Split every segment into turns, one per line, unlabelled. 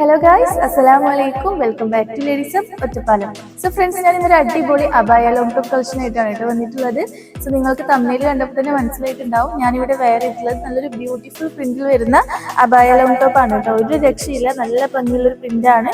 Hello guys അസ്സലാമു അലൈക്കും welcome back to ladies Ottapalam so friends ഞാൻ ഇന്നൊരു അടിപൊളി അബായ ലോങ് ടോപ്പ് കളക്ഷൻ ആയിട്ടാണ് കേട്ടോ വന്നിട്ടുള്ളത്. സോ നിങ്ങൾക്ക് തമ്മിൽ കണ്ടപ്പോൾ തന്നെ മനസ്സിലായിട്ടുണ്ടാവും. ഞാനിവിടെ വെയർ ഇട്ടുള്ളത് നല്ലൊരു ബ്യൂട്ടിഫുൾ പ്രിന്റിൽ വരുന്ന അബായ ലോങ് ടോപ്പ് ആണ് കേട്ടോ. ഒരു രക്ഷയില്ല നല്ല ഭംഗിയുള്ളൊരു പ്രിന്റ് ആണ്.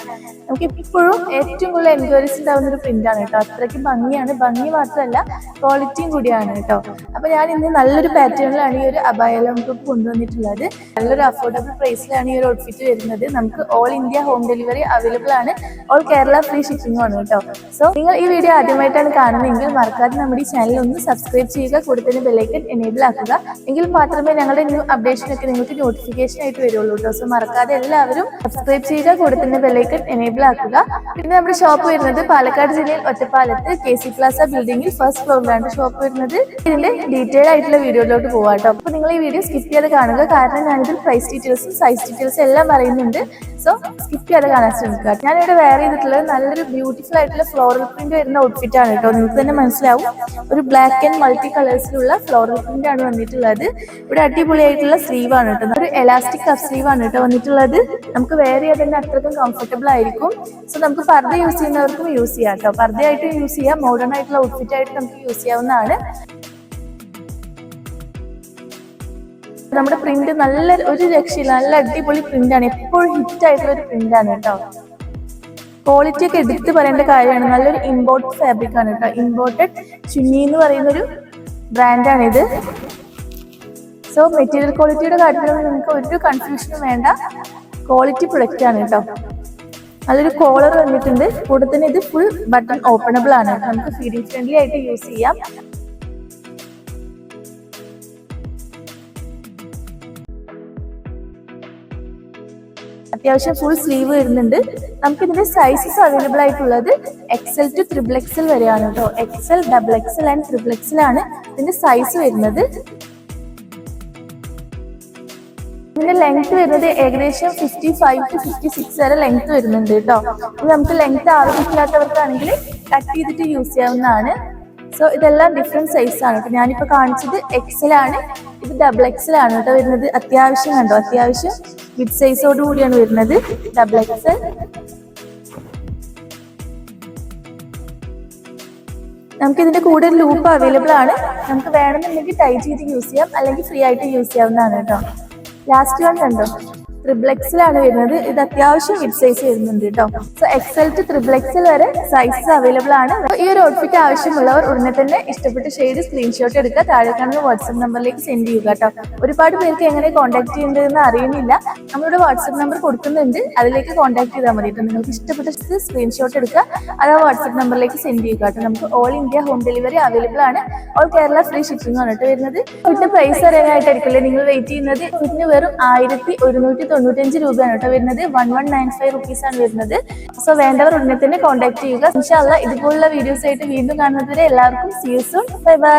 നമുക്ക് ഇപ്പോഴും ഏറ്റവും കൂടുതൽ എൻക്വയറീസ് ഉണ്ടാവുന്ന ഒരു പ്രിന്റ് ആണ് കേട്ടോ. അത്രയ്ക്ക് ഭംഗിയാണ്. ഭംഗി മാത്രമല്ല ക്വാളിറ്റിയും കൂടിയാണ് കേട്ടോ. അപ്പൊ ഞാൻ ഇന്ന് നല്ലൊരു പാറ്റേണിലാണ് ഈ ഒരു അബായ ലോങ് ടോപ്പ് കൊണ്ടുവന്നിട്ടുള്ളത്. നല്ലൊരു അഫോർഡബിൾ പ്രൈസിലാണ് ഈ ഒരു ഔട്ട്ഫിറ്റ് വരുന്നത്. നമുക്ക് all India home delivery available ആണ്. ഓൾ കേരള ഫ്രീ ഷിപ്പിംഗും ആണ് കേട്ടോ. സോ നിങ്ങൾ ഈ വീഡിയോ ആദ്യമായിട്ടാണ് കാണുന്നതെങ്കിൽ മറക്കാതെ നമ്മുടെ ഈ ചാനൽ ഒന്ന് സബ്സ്ക്രൈബ് ചെയ്യുക കൂടെ തന്നെ ബെല്ലൈക്കൻ എനേബിൾ ആക്കുക. എങ്കിൽ മാത്രമേ ഞങ്ങളുടെ ന്യൂ അപ്ഡേഷനൊക്കെ നിങ്ങൾക്ക് നോട്ടിഫിക്കേഷൻ ആയിട്ട് വരുള്ളൂ കേട്ടോ സോ മറക്കാതെ എല്ലാവരും സബ്സ്ക്രൈബ് ചെയ്യുക കൂടെ തന്നെ ബെല്ലൈക്കൻ എനേബിൾ ആക്കുക. പിന്നെ നമ്മുടെ ഷോപ്പ് വരുന്നത് പാലക്കാട് ജില്ലയിൽ ഒറ്റപ്പാലത്ത് കെ സി പ്ലാസ ബിൽഡിംഗിൽ ഫസ്റ്റ് ഫ്ലോറിലാണ് ഷോപ്പ് വരുന്നത്. ഇതിന്റെ ഡീറ്റെയിൽ ആയിട്ടുള്ള വീഡിയോയിലോട്ട് പോകാം കേട്ടോ അപ്പൊ നിങ്ങൾ ഈ വീഡിയോ സ്കിപ്പ് ചെയ്ത് കാണുക. കാരണം ഞാനിതിൽ പ്രൈസ് ഡീറ്റെയിൽസും സൈസ് ഡീറ്റെയിൽസും എല്ലാം പറയുന്നുണ്ട്. സോ സ്കിപ്പ് ചെയ്ത് കാണാൻ ശ്രമിക്കുക. ഞാനിവിടെ വെയർ ചെയ്തിട്ടുള്ളത് നല്ലൊരു ബ്യൂട്ടിഫുൾ ആയിട്ടുള്ള ഫ്ലോറൽ പ്രിന്റ് വരുന്ന ഔട്ട്ഫിറ്റ് ആണ് കേട്ടോ നിങ്ങൾക്ക് തന്നെ മനസ്സിലാവും. ഒരു ബ്ലാക്ക് ആൻഡ് മൾട്ടി കളേഴ്സിലുള്ള ഫ്ലോറൽ പ്രിന്റ് ആണ് വന്നിട്ടുള്ളത്. ഇവിടെ അടിപൊളിയായിട്ടുള്ള സ്ലീവ് ആണ് കേട്ടോ. ഒരു എലാസ്റ്റിക് കഫ് സ്ലീവ് ആണ് കേട്ടോ വന്നിട്ടുള്ളത്. നമുക്ക് ചെയ്യാൻ തന്നെ അത്രയ്ക്കും കംഫർട്ടബിൾ ആയിരിക്കും. സോ നമുക്ക് പർദ്ദ യൂസ് ചെയ്യുന്നവർക്കും യൂസ് ചെയ്യാം കേട്ടോ. പർദ്ദയായിട്ട് യൂസ് ചെയ്യാം. മോഡേൺ ആയിട്ടുള്ള ഔട്ട്ഫിറ്റ് ആയിട്ട് നമുക്ക് യൂസ് ചെയ്യാവുന്നതാണ്. നമ്മുടെ പ്രിന്റ് നല്ല ഒരു രക്ഷയില്ല. നല്ല അടിപൊളി പ്രിന്റ് ആണ്. എപ്പോഴും ഹിറ്റ് ആയിട്ടുള്ള ഒരു പ്രിന്റ് ആണ് കേട്ടോ. ക്വാളിറ്റി ഒക്കെ എടുത്ത് പറയേണ്ട കാര്യമാണ്. നല്ലൊരു ഇമ്പോർട്ട് ഫാബ്രിക് ആണ് കേട്ടോ. ഇമ്പോർട്ടഡ് ചുന്നി എന്ന് പറയുന്ന ഒരു ബ്രാൻഡാണ് ഇത്. സോ മെറ്റീരിയൽ ക്വാളിറ്റിയുടെ കാര്യത്തിൽ നിങ്ങൾക്ക് ഒരു കൺഫ്യൂഷനും വേണ്ട. ക്വാളിറ്റി പ്രൊഡക്റ്റ് ആണ് കേട്ടോ. നല്ലൊരു കോളർ വന്നിട്ടുണ്ട്. കൂടെ തന്നെ ഇത് ഫുൾ ബട്ടൺ ഓപ്പണബിൾ ആണ്. നമുക്ക് ഫീഡിംഗ് ഫ്രണ്ട്ലി ആയിട്ട് യൂസ് ചെയ്യാം. അത്യാവശ്യം ഫുൾ സ്ലീവ് വരുന്നുണ്ട്. നമുക്ക് ഇതിന്റെ സൈസസ് അവൈലബിൾ ആയിട്ടുള്ളത് എക്സൽ ടു ത്രിബിൾ എക്സൽ വരെയാണ് കേട്ടോ. XL double XL and triple ആണ് ഇതിന്റെ സൈസ് വരുന്നത്. ഇതിന്റെ ലെങ്ത് വരുന്നത് ഏകദേശം fifty five to fifty six വരെ ലെങ്ത് വരുന്നുണ്ട് കേട്ടോ. നമുക്ക് ലെങ്ത് ആവശ്യമില്ലാത്തവർക്കാണെങ്കിൽ കട്ട് ചെയ്തിട്ട് യൂസ് ചെയ്യാവുന്നതാണ്. സോ ഇതെല്ലാം ഡിഫറെന്റ് സൈസാണ് കേട്ടോ ഞാനിപ്പോ കാണിച്ചത് എക്സൽ ആണ് ഇത് ഡബിൾ എക്സൽ ആണ് കേട്ടോ വരുന്നത്. അത്യാവശ്യം കണ്ടോ? അത്യാവശ്യം മിഡ് സൈസോട് കൂടിയാണ് വരുന്നത്. ഡബിൾ എക്സൽ നമുക്ക് ഇതിന്റെ കൂടെ ഒരു ലൂപ്പ് അവൈലബിൾ ആണ്. നമുക്ക് വേണമെന്നുണ്ടെങ്കിൽ ടൈ ചെയ്ത് യൂസ് ചെയ്യാം. അല്ലെങ്കിൽ ഫ്രീ ആയിട്ട് യൂസ് ചെയ്യാവുന്നതാണ് കേട്ടോ ലാസ്റ്റ് വൺ കണ്ടോ? ട്രിപ്പിൾ എക്സലാണ് വരുന്നത്. ഇത് അത്യാവശ്യം മിഡ് സൈസ് വരുന്നുണ്ട് കേട്ടോ സോ എക്സൽ ടു ത്രിബ്ലെക്സിൽ വരെ സൈസ് അവൈലബിൾ ആണ്. ഈ ഒരു ഔട്ട്ഫിറ്റ് ആവശ്യമുള്ളവർ ഉടനെ തന്നെ ഇഷ്ടപ്പെട്ട ഷെയ്ഡ് സ്ക്രീൻഷോട്ട് എടുക്കുക. താഴെ കാണുന്ന വാട്സ്ആപ്പ് നമ്പറിലേക്ക് സെൻഡ് ചെയ്യുക കേട്ടോ ഒരുപാട് പേർക്ക് എങ്ങനെ കോൺടാക്ട് ചെയ്യേണ്ടതെന്ന് അറിയുന്നില്ല. നമ്മളുടെ വാട്സ്ആപ്പ് നമ്പർ കൊടുക്കുന്നുണ്ട്. അതിലേക്ക് കോൺടാക്ട് ചെയ്താൽ മതി. കേട്ടോ നിങ്ങൾക്ക് ഇഷ്ടപ്പെട്ട സ്ക്രീൻഷോട്ട് എടുക്കുക. അത് ആ വാട്സ്ആപ്പ് നമ്പറിലേക്ക് സെൻഡ് ചെയ്യുക കേട്ടോ നമുക്ക് all India home delivery available ആണ്. ഓൾ കേരള ഫ്രീ ഷിപ്പിംഗ് ആണ് കേട്ടോ വരുന്നത്. ഇതിന്റെ പ്രൈസ് അറിയാനായിട്ടായിരിക്കില്ലേ നിങ്ങൾ വെയിറ്റ് ചെയ്യുന്നത്? ഇതിന് വെറും ആയിരത്തി ഒരുന്നൂറ്റി തൊണ്ണൂറ്റഞ്ച് രൂപയാണ് കേട്ടോ വരുന്നത്. One one nine five rupees ആണ് വരുന്നത്. സോ വേണ്ടവർ ഉടനെ തന്നെ കോൺടാക്ട് ചെയ്യുക. ഇൻഷാല്ല ഇതുപോലുള്ള വീഡിയോസ് ആയിട്ട് വീണ്ടും കാണുന്നത് വരെ എല്ലാവർക്കും see you soon bye bye